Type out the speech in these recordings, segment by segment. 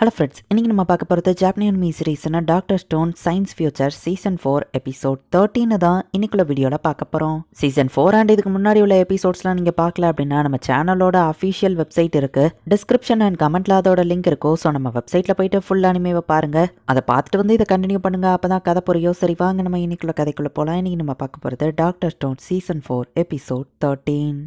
Hello friends இன்னைக்கு நம்ம பார்க்க போகிறது ஜாப்பனியன் மீ சீரீஸ்னா doctor stone science future season four episode தேர்ட்டின்னு தான் இன்னைக்குள்ள வீடியோவில் பார்க்க போகிறோம் சீசன் ஃபோர் அண்ட் இதுக்கு முன்னாடி உள்ள எபிசோட்ஸ்லாம் நீங்கள் பார்க்கல அப்படின்னா நம்ம சேனலோட அஃபிஷியல் வெப்சைட் இருக்குது டிஸ்கிரிப்ஷன் அண்ட் கமெண்ட்ல அதோட லிங்க் இருக்கும் ஸோ நம்ம வெப்சைட்டில் போயிட்டு ஃபுல் அனிமேவை பாருங்கள் அதை பார்த்துட்டு வந்து இதை கண்டினியூ பண்ணுங்கள் அப்போ தான் கதை புரியும். சரி வாங்க நம்ம இன்னைக்குள்ள கதைக்குள்ள போகலாம் இன்னைக்கு நம்ம பார்க்க போகிறது doctor stone season four episode thirteen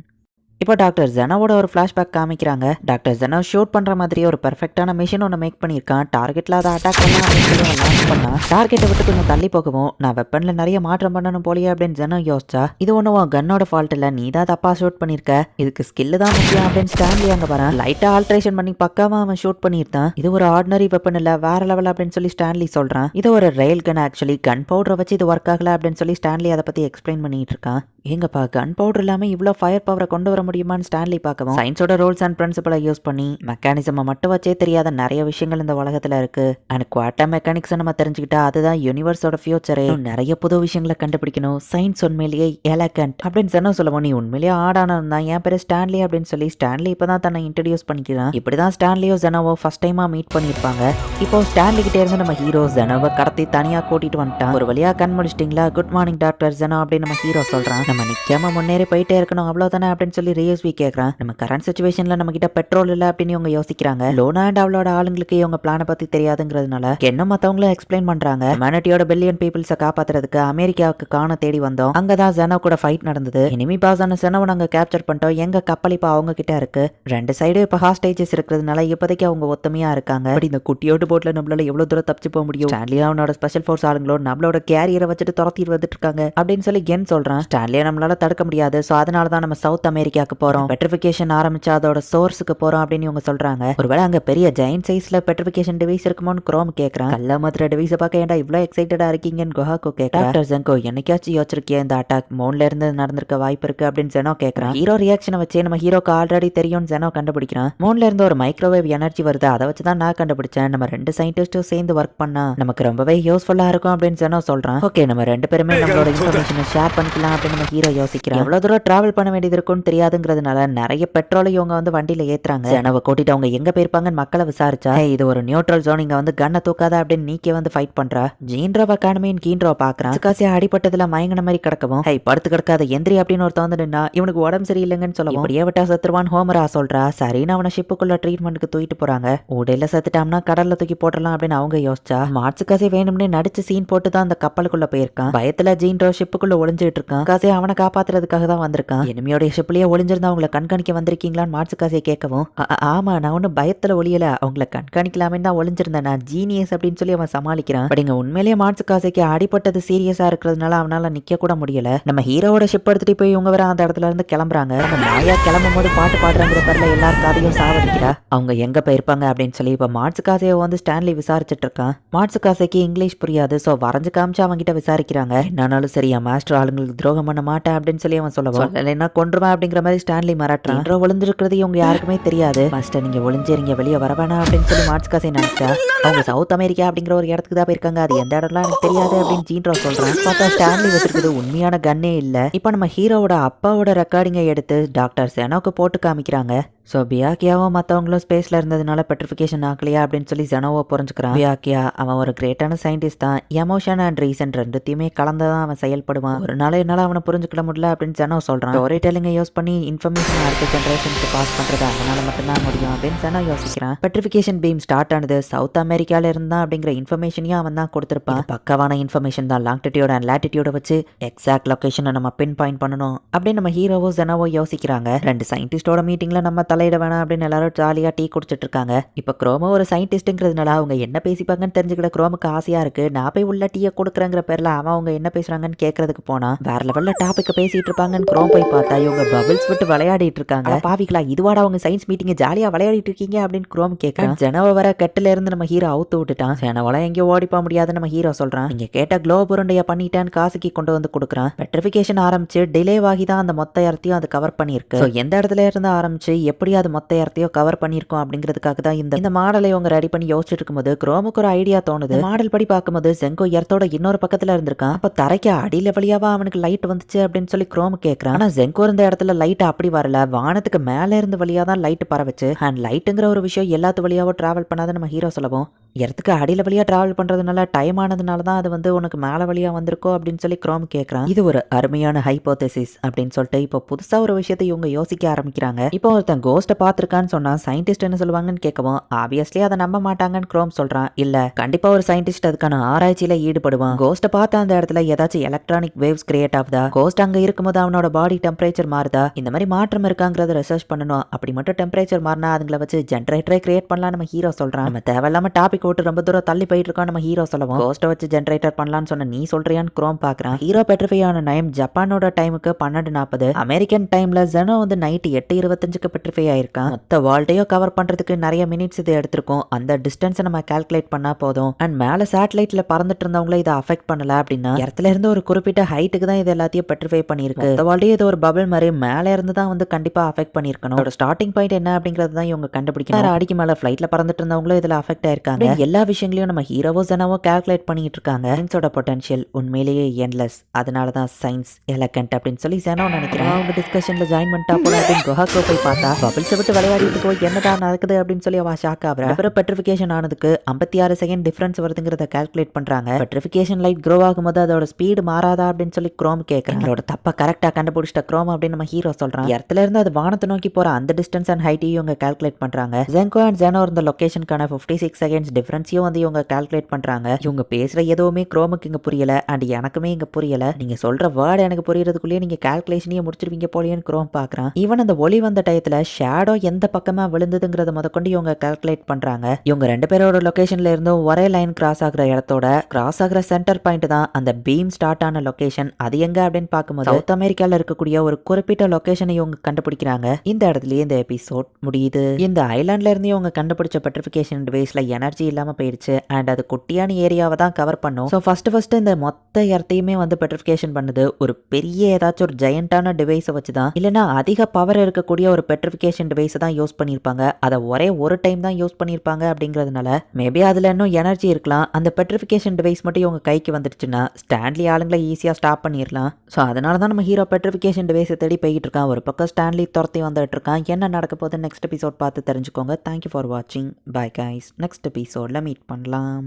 இப்போ டாக்டர் ஜெனாவோட ஒரு ஃப்ளாஷ்பேக் காமிக்கிறாங்க. டாக்டர் ஜெனா ஷூட் பண்ற மாதிரி ஒரு பெர்ஃபெக்டான மிஷின் ஒன்று மேக் பண்ணியிருக்கான். டார்கெட்ல அதை அட்டாக் பண்ணலாம் லான்ச் பண்ணா டார்கெட்டை விட்டு கொஞ்சம் தள்ளி போகவும் நான் வெப்பன்ல நிறைய மாற்றம் பண்ணணும் போலியே அப்படின்னு ஜெனா யோசிச்சா இது ஒன்றும் கன்னோட ஃபால்ட் இல்லை நீ தான் தப்பா ஷூட் பண்ணியிருக்க இதுக்கு ஸ்கில்லு தான் முக்கியம் அப்படின்னு ஸ்டான்லி அங்கே வரேன். லைட்டா ஆல்ட்ரேஷன் பண்ணி பக்காவா அவன் ஷூட் பண்ணியிருந்தான். இது ஒரு ஆர்டினரி வெப்பன் இல்லை வேற லெவல் அப்படின்னு சொல்லி ஸ்டான்லி சொல்றான். இது ஒரு ரயில் கன் ஆக்சுவலி கன் பவுடரை வச்சு இது ஒர்க் ஆகல அப்படின்னு சொல்லி ஸ்டான்லி அதை பத்தி எக்ஸ்பிளைன் பண்ணிட்டு இருக்கான். ஏங்கப்பா கன் பவுடர் இல்லாமல் இவ்வளோ ஃபயர் பவரை கொண்டு வர முடியுமான்னு ஸ்டான்லி பார்க்கவும். சயின்ஸோட ரூல்ஸ் அண்ட் பிரின்சிபலை யூஸ் பண்ணி மெக்கானிசமை மட்டும் வச்சே தெரியாத நிறைய விஷயங்கள் இந்த உலகத்தில் இருக்கு. அண்ட் குவாட்டா மெக்கானிக்ஸை நம்ம தெரிஞ்சுக்கிட்டா அதுதான் யூனிவர்ஸோட ஃபியூச்சரே நிறைய புது விஷயங்களை கண்டுபிடிக்கணும். சயின்ஸ் உண்மையிலேயே எலகண்ட் அப்படின்னு சொன்ன சொல்லுவோம் நீ உண்மையிலேயே ஆடானது தான். என் பேர் ஸ்டான்லி அப்படின்னு சொல்லி ஸ்டான்லி இப்போ தான் தன்னை இன்ட்ரடியூஸ் பண்ணிக்கிறான். இப்படி தான் ஸ்டான்லியோ ஜெனோவோ ஃபர்ஸ்ட் டைமாக மீட் பண்ணியிருப்பாங்க. இப்போ ஸ்டான்லி கிட்டே இருந்து நம்ம ஹீரோ ஜெனோவை கடத்தி தனியாக கூட்டிட்டு வந்துட்டான். ஒரு வழியாக கண் முடிச்சிட்டிங்களா? குட் மார்னிங் டாக்டர் ஜெனோ அப்படின்னு நம்ம ஹீரோ சொல்கிறான் நம்ம நிக்காம முன்னேறி போயிட்டே இருக்கணும் அவ்வளோதானே அப்படின்னு சொல்லி ரியூஸ்வி கேட்கறான் நம்ம கரண்ட் சுச்சுவேஷன்ல நம்ம கிட்ட பெட்ரோல் இல்ல அப்படின்னு இவங்க யோசிக்கிறாங்க. லோனா அண்ட் அவளோட ஆளுங்களுக்கு இவங்க பிளானை பத்தி தெரியாதுங்கிறதுனால என்ன மத்தவங்களும் எக்ஸ்பிளைன் பண்றாங்க. மனட்டியோட பில்லியன் பீப்புள்ஸை காப்பாற்றுறதுக்கு அமெரிக்காவுக்கு காண தேடி வந்தோம். அங்கதான் ஜெனோ கூட ஃபைட் நடந்தது. இனிமே பாஸான ஜெனோவை நாங்க கேப்சர் பண்ணிட்டோம். எங்க கப்பல் இப்போ அவங்க கிட்ட இருக்கு. ரெண்டு சைடு இப்போ ஹாஸ்டேஜஸ் இருக்கிறதுனால இப்போதைக்கு அவங்க ஒத்துமையா இருக்காங்க. அப்படி இந்த குட்டியோட்டு போட்டில் நம்மளால எவ்வளோ தூரம் தப்பிச்சு போக முடியும்? ஸ்டான்லி அவனோட ஸ்பெஷல் ஃபோர்ஸ் ஆளுங்களோ நம்மளோட கேரியரை வச்சுட்டு துரத்திட்டு வந்துட்டு இருக்காங்க அப்படின்னு சொல்லி கென் சொல்றான். ஸ்டான்லியை நம்மளால தடுக்க முடியாது. ஸோ அதனால தான் நம்ம சவுத் அமெரிக்காவுக்கு போறோம். பெட்ரிஃபிகேஷன் ஆரம்பிச்சு அதோட சோர்ஸுக்கு போறோம் அப்படின்னு இவங்க சொல்றாங்க. ஒருவேளை அங்க பெரிய ஜெயின் சைஸ்ல பெட்ரிஃபிகேஷன் டிவைஸ் இருக்குமோன்னு குரோம் கேக்குறான். கல்ல மாத்திர டிவைஸை பார்க்க ஏன்டா இவ்வளோ எக்ஸைட்டடா இருக்கீங்கன்னு குஹாக்கோ கேட்கறான் டாக்டர் ஜங்கோ என்னைக்காச்சும் யோசிச்சிருக்கிய இந்த அட்டாக் மோன்ல இருந்து நடந்திருக்க வாய்ப்பு இருக்கு அப்படின்னு ஜெனோ கேட்கறான் ஹீரோ ரியாக்ஷனை வச்சு நம்ம ஹீரோக்கு ஆல்ரெடி தெரியும்னு ஜெனோ கண்டுபிடிக்கிறான். மோன்ல இருந்து ஒரு மைக்ரோவேவ் எனர்ஜி வருது. அதை வச்சு தான் நான் கண்டுபிடிச்சேன். நம்ம ரெண்டு சயின்டிஸ்டும் சேர்ந்து ஒர்க் பண்ணா நமக்கு ரொம்பவே யூஸ்ஃபுல்லா இருக்கும் அப்படின்னு ஜெனோ சொல்றான். ஓகே நம்ம ரெண்டு பேருமே நம்மளோட இன்ஃபர்மேஷனை ஷேர் பண்ணிக்கலாம் அப்படின்னு நம்ம ஹீரோ யோசிக்கிறான். எவ்வளவு தூரம் டிராவல் பண்ண வேண்டியது இருக்கும்னு தெரியாதுங்கிறதுனால நிறைய பெட்ரோலை இவங்க வந்து வண்டியில ஏத்துறாங்க. ஜெனவை கூட்டிட்டு அவங்க எங்க போயிருப்பாங்கன்னு மக்களை விசாரிச்சா? "ஏய், இது ஒரு நியூட்ரல் ஜோன் இங்க வந்து கண்ணை தூக்காத அப்படின்னு நீக்கே வந்து ஃபைட் பண்றா. ஜீன்ரோ அகாடமியின் கீன்ரோ பாக்குறான். காசியா அடிப்பட்டதுல மயங்கின மாதிரி கிடக்கவும் ஹை படுத்து கிடக்காத எந்திரி அப்படின்னு ஒருத்தன் வந்து நின்னா இவனுக்கு உடம்பு சரியில்லைங்கன்னு சொல்லவும். இப்படியே விட்டா சத்துருவான் ஹோமரா சொல்றா. சரின்னு அவனை ஷிப்புக்குள்ள ட்ரீட்மெண்ட்டுக்கு தூக்கிட்டு போறாங்க. உடையில செத்துட்டாம்னா கடல்ல தூக்கி போட்டுடலாம் அப்படின்னு அவங்க யோசிச்சா. மார்ச்சு காசி வேணும்னே நடிச்சு சீன் போட்டு தான் அந்த கப்பலுக்குள்ள போயிருக்கான். பயத்துல ஜீன்ரோ ஷிப்புக்குள்ள ஒளிஞ்சிட்டு இருக்கான். காசி அவனை காப்பாத்துறதுக்காக தான் வந்திருக்கான். எனிமையோட ஷிப்லயே ஒளிஞ்சிருந்தா அவங்கள கண்காணிக்க வந்திருக்கீங்களான்னு மார்ச்சு கேட்கவும் ஆமா நான் ஒன்றும் பயத்துல ஒளியல. அவங்கள கண்காணிக்கலாமே தான் ஒளிஞ்சிருந்தேன். நான் ஜீனியஸ் அப்படின்னு சொல்லி அவன் சமாளிக்கிறான். அப்படிங்க உண்மையிலேயே மார்ச்சு காசைக்கு அடிபட்டது சீரியஸா இருக்கிறதுனால அவனால நிக்க கூட முடியல. நம்ம ஹீரோவோட ஷிப் எடுத்துட்டு போய் இவங்க வேற அந்த இடத்துல இருந்து கிளம்புறாங்க. நம்ம நாயா கிளம்பும் போது பாட்டு பாடுறாங்கிற பேர்ல எல்லாரும் காதையும் சாவடிக்கிறா. அவங்க எங்க போயிருப்பாங்க அப்படின்னு சொல்லி இப்ப மார்ச்சு காசையை வந்து ஸ்டான்லி விசாரிச்சுட்டு இருக்கான். மார்ச்சு காசைக்கு இங்கிலீஷ் புரியாது. சோ வரைஞ்சு காமிச்சு அவங்க கிட்ட விசாரிக்கிறாங்க. என்னாலும் சரி என் மாஸ்டர் ஆளுங்களுக்கு துரோகம் பண்ணமா மாட்டேன் அப்படின்னு சொல்லி அவன் சொல்லுவான் இல்லைன்னா கொன்றுவேன் அப்படிங்கிற மாதிரி ஸ்டான்லி மிரட்டுறான் இன்றோ ஒளிஞ்சிருக்கிறது இவங்க யாருக்குமே தெரியாது. மாஸ்டர் நீங்க ஒளிஞ்சிருங்க வெளியே வர வேணாம் அப்படின்னு சொல்லி மார்ச் காசை நினைச்சா அவங்க சவுத் அமெரிக்கா அப்படிங்கிற ஒரு இடத்துக்கு தான் போயிருக்காங்க. அது எந்த இடம்லாம் எனக்கு தெரியாது அப்படின்னு ஜீன்ரோ சொல்றான் பார்த்தா ஸ்டான்லி வச்சிருக்கிறது உண்மையான கன்னே இல்ல. இப்போ நம்ம ஹீரோவோட அப்பாவோட ரெக்கார்டிங்கை எடுத்து டாக்டர் செனோக்கு போட்டு காமிக்கிறாங்க. ஸோ பியாக்கியாவும் மற்றவங்களும் ஸ்பேஸில் இருந்ததுனால பெட்ரிஃபிகேஷன் ஆகலையா அப்படின்னு சொல்லி ஜனோவை புரிஞ்சுக்கிறான். பியாக்கியா அவன் ஒரு கிரேட்டான சயின்டிஸ்ட் தான். எமோஷன் அண்ட் ரீசன் ரெண்டுத்தையுமே கலந்து தான் அவன் செயல்படுவான். ஒரு நாள் என்னால் அவனை புரிஞ்சுக்கிட முடியல அப்படின்னு ஜனோ சொல்கிறான் ஒரே டெலிங்கை யூஸ் பண்ணி இன்ஃபர்மேஷன் அடுத்த ஜென்ரேஷனுக்கு பாஸ் பண்ணுறது அவனால மட்டும்தான் முடியும் அப்படின்னு ஜனோ யோசிக்கிறான். பெட்ரிஃபிகேஷன் பீம் ஸ்டார்ட் ஆனது சவுத் அமெரிக்காவில் இருந்தான் அப்படிங்கிற இன்ஃபர்மேஷனையும் அவன் தான் கொடுத்துருப்பான். பக்கவான இன்ஃபர்மேஷன் தான். லாங்டிடியூட் அண்ட் லேட்டிடியூட வச்சு எக்ஸாக்ட் லொக்கேஷனை நம்ம பின் பாயிண்ட் பண்ணணும் அப்படின்னு நம்ம ஹீரோவோ ஜெனவோ யோசிக்கிறாங்க. ரெண்டு சயின்டிஸ்டோட மீட்டிங்கில் நம்ம தலையிட வேணாம் அப்படின்னு எல்லாரும் ஜாலியா டீ குடிச்சிட்டு இருக்காங்க இப்ப குரோமோ ஒரு சயின்டிஸ்ட்ங்கிறதுனால அவங்க என்ன பேசிப்பாங்கன்னு தெரிஞ்சுக்கிட குரோமுக்கு ஆசையா இருக்கு. நான் போய் உள்ள டீயை கொடுக்குறேங்கிற பேர்ல அவன் அவங்க என்ன பேசுறாங்கன்னு கேட்கறதுக்கு போனா வேற லெவல்ல டாபிக் பேசிட்டு இருப்பாங்கன்னு குரோம் போய் பார்த்தா இவங்க பபிள்ஸ் விட்டு விளையாடிட்டு இருக்காங்க. பாவிகளா இதுவாட அவங்க சயின்ஸ் மீட்டிங் ஜாலியா விளையாடிட்டு இருக்கீங்க அப்படின்னு குரோம் கேட்கறான் ஜனவ வர கட்டுல இருந்து நம்ம ஹீரோ அவுத்து விட்டுட்டான். ஜனவெல்லாம் எங்கேயும் ஓடி போக முடியாதுன்னு நம்ம ஹீரோ சொல்றான். நீங்க கேட்ட குளோப் உருண்டைய பண்ணிட்டேன்னு காசுக்கு கொண்டு வந்து கொடுக்குறான். பெட்ரிஃபிகேஷன் ஆரம்பிச்சு டிலே ஆகி தான் அந்த மொத்த இடத்தையும் அது கவர் பண்ணியிருக்கு. எந்த இடத்துல இருந்து ஆரம்பிச்சு எப்படி எப்படி அது மொத்த இடத்தையோ கவர் பண்ணியிருக்கோம் அப்படிங்கிறதுக்காக தான் இந்த இந்த மாடலை இவங்க ரெடி பண்ணி யோசிச்சுட்டு இருக்கும்போது குரோமுக்கு ஒரு ஐடியா தோணுது. மாடல் படி பார்க்கும்போது செங்கோ எர்த்தோட இன்னொரு பக்கத்துல இருந்திருக்கான். அப்ப தரைக்கு அடியில வழியாவா அவனுக்கு லைட் வந்துச்சு அப்படின்னு சொல்லி குரோம் கேட்குறான் ஆனா செங்கோ இருந்த இடத்துல லைட் அப்படி வரல. வானத்துக்கு மேல இருந்து வழியா தான் லைட் பரவச்சு. அண்ட் லைட்டுங்கிற ஒரு விஷயம் எல்லாத்து வழியாவோ டிராவல் பண்ணாத நம்ம ஹீரோ சொல்லவும். இடத்துக்கு அடியில வழியா டிராவல் பண்றதுனால டைம் ஆனதுனால தான் அது வந்து உனக்கு மேல வழியா வந்திருக்கோ அப்படின்னு சொல்லி குரோம் கேட்குறான் இது ஒரு அருமையான ஹைபோதசிஸ் அப்படின்னு சொல்லிட்டு இப்போ புதுசா ஒரு விஷயத்தை இவங்க யோசிக்க ஆரம்பிக்கிறாங்க. இப்போ ஒருத்தன் கோஸ்ட்டை பார்த்துருக்கான்னு சொன்னால் சயின்டிஸ்ட் என்ன சொல்லுவாங்கன்னு கேட்கவும் ஆப்வியஸ்லி அதை நம்ப மாட்டாங்கன்னு குரோம் சொல்கிறான் இல்லை கண்டிப்பாக ஒரு சயின்டிஸ்ட் அதுக்கான ஆராய்ச்சியில் ஈடுபடுவான். கோஸ்ட்டை பார்த்த அந்த இடத்துல ஏதாச்சும் எலக்ட்ரானிக் வேவ்ஸ் கிரியேட் ஆகுதா? கோஸ்ட் அங்கே இருக்கும்போது அவனோட பாடி டெம்பரேச்சர் மாறுதா? இந்த மாதிரி மாற்றம் இருக்காங்கிறத ரிசர்ச் பண்ணணும். அப்படி மட்டும் டெம்பரேச்சர் மாறினா அதுங்களை வச்சு ஜென்ரேட்டரை கிரியேட் பண்ணலாம் நம்ம ஹீரோ சொல்கிறான் நம்ம தேவையில்லாம டாபிக் விட்டு ரொம்ப தூரம் தள்ளி போயிட்டு இருக்கோம் நம்ம ஹீரோ சொல்லுவோம். கோஸ்ட்டை வச்சு ஜென்ரேட்டர் பண்ணலாம்னு சொன்ன நீ சொல்றியான்னு குரோம் பார்க்குறான். ஹீரோ பெட்ரிஃபை ஆன டைம் ஜப்பானோட டைமுக்கு பன்னெண்டு நாற்பது அமெரிக்கன் டைமில் ஜெனோ வந்து நைட்டு எட்டு இருபத்தஞ்சுக்கு பெட்ரிஃபை ஆயிருக்கான். மொத்த வேர்ல்டையும் கவர் பண்றதுக்கு நிறைய மினிட்ஸ் இது எடுத்திருக்கும். அந்த டிஸ்டன்ஸை நம்ம கால்குலேட் பண்ணா போதும். அண்ட் மேல சேட்டலைட்ல பறந்துட்டு இருந்தவங்கள இதை அஃபெக்ட் பண்ணல அப்படின்னா இடத்துல இருந்து ஒரு குறிப்பிட்ட ஹைட்டுக்கு தான் இது எல்லாத்தையும் பெட்ரிஃபை பண்ணிருக்கு இந்த வேர்ல்டையும் இது ஒரு பபிள் மாதிரி மேல இருந்து தான் வந்து கண்டிப்பா அஃபெக்ட் பண்ணிருக்கணும் ஒரு ஸ்டார்டிங் பாயிண்ட் என்ன அப்படிங்கறது தான் இவங்க கண்டுபிடிக்கணும். வேற அடிக்கு மேல ஃபிளைட்ல பறந்துட்டு இருந்தவங்களும் இதுல அஃபெக்ட் ஆயிருக்காங்க. எல்லா விஷயங்களையும் நம்ம ஹீரோவோ ஜெனாவோ கால்குலேட் பண்ணிட்டு இருக்காங்க. சயின்ஸோட பொட்டன்ஷியல் உண்மையிலேயே என்லெஸ் அதனால தான் சயின்ஸ் எலகண்ட் அப்படின்னு சொல்லி ஜெனோ நினைக்கிறேன். அவங்க டிஸ்கஷன்ல ஜாயின் பண்ணிட்டா போல அப்படின்னு குஹாக்கோ போய் பார்த்தா. பபிள்ஸை விட்டு விளையாடிட்டு போய் என்னதான் நடக்குது அப்படின்னு சொல்லி அவ ஷாக் ஆகுறா அப்புறம் பெட்ரிஃபிகேஷன் ஆனதுக்கு ஐம்பத்தி ஆறு செகண்ட் டிஃபரன்ஸ் வருதுங்கிறத கால்குலேட் பண்றாங்க. பெட்ரிஃபிகேஷன் லைட் க்ரோ ஆகும்போது அதோட ஸ்பீடு மாறாதா அப்படின்னு சொல்லி குரோம் கேட்கறாங்க அதோட தப்ப கரெக்டா கண்டுபிடிச்சிட்ட குரோம் அப்படின்னு நம்ம ஹீரோ சொல்றான். இடத்துல இருந்து அது வானத்தை நோக்கி போற அந்த டிஸ்டன்ஸ் அண்ட் ஹைட்டையும் இவங்க கால்குலேட் பண்றாங்க. ஜென்கோ அண்ட் ஜெனோ இருந்த லொகேஷனுக்கான ஃபிஃப்டி சிக்ஸ் செகண்ட்ஸ் டிஃபரன்ஸையும் வந்து இவங்க கால்குலேட் பண்றாங்க. இவங்க பேசுற எதுவுமே குரோமுக்கு இங்க புரியல அண்ட் எனக்குமே இங்க புரியல. நீங்க சொல்ற வேர்டு எனக்கு புரியறதுக்குள்ளேயே நீங்க கால்குலேஷனையே முடிச்சிருவீங்க போலியன்னு குரோம் பாக்குறான். ஈவன் அந்த ஒளி வந்த டயத்துல ஷேடோ எந்த பக்கமா விழுந்ததுங்கிறத முதற்கொண்டு இவங்க கால்குலேட் பண்றாங்க. இவங்க ரெண்டு பேரோட லொகேஷன்ல இருந்தும் ஒரே லைன் கிராஸ் ஆகுற இடத்தோட கிராஸ் ஆகுற சென்டர் பாயிண்ட் தான் அந்த பீம் ஸ்டார்ட் ஆன லொகேஷன் அது எங்க அப்படின்னு பார்க்கும்போது சவுத் அமெரிக்கால இருக்கக்கூடிய ஒரு குறிப்பிட்ட லொகேஷனை இவங்க கண்டுபிடிக்கிறாங்க. இந்த இடத்துலயே இந்த எபிசோட் முடியுது. இந்த ஐலாண்ட்ல இருந்து இவங்க கண்டுபிடிச்ச பெட்ரிஃபிகேஷன் டிவைஸ்ல எனர்ஜி இல்லாம போயிடுச்சு அண்ட் அது குட்டியான ஏரியாவை தான் கவர் பண்ணும். ஸோ ஃபர்ஸ்ட் ஃபர்ஸ்ட் இந்த மொத்த இடத்தையுமே வந்து பெட்ரிஃபிகேஷன் பண்ணுது. ஒரு பெரிய ஏதாச்சும் ஒரு ஜெயண்டான டிவைஸை வச்சு தான் இல்லைன்னா அதிக பவர் இருக்கக்கூடிய ஒரு பெட்ரிஃபிகேஷன் டிவைஸை தான் யூஸ் பண்ணியிருப்பாங்க அதை ஒரே ஒரு டைம் தான் யூஸ் பண்ணியிருப்பாங்க அப்படிங்கிறதுனால மேபி அதில் இன்னும் எனர்ஜி இருக்கலாம். அந்த பெட்ரிஃபிகேஷன் டிவைஸ் மட்டும் இவங்க கைக்கு வந்துடுச்சுன்னா ஸ்டான்லி ஆளுங்களை ஈஸியாக ஸ்டாப் பண்ணிடலாம் ஸோ அதனால தான் நம்ம ஹீரோ பெட்ரிஃபிகேஷன் டிவைஸை தேடி போய்கிட்டு இருக்கான். ஒரு பக்கம் ஸ்டான்லி துரத்தி வந்துட்டு இருக்கான். என்ன நடக்க போகுது நெக்ஸ்ட் எபிசோட் பார்த்து தெரிஞ்சுக்கோங்க. தேங்க்யூ ஃபார் வாட்சிங் பை கைஸ் நெக்ஸ்ட் எபிசோடில் மீட் பண்ணலாம்.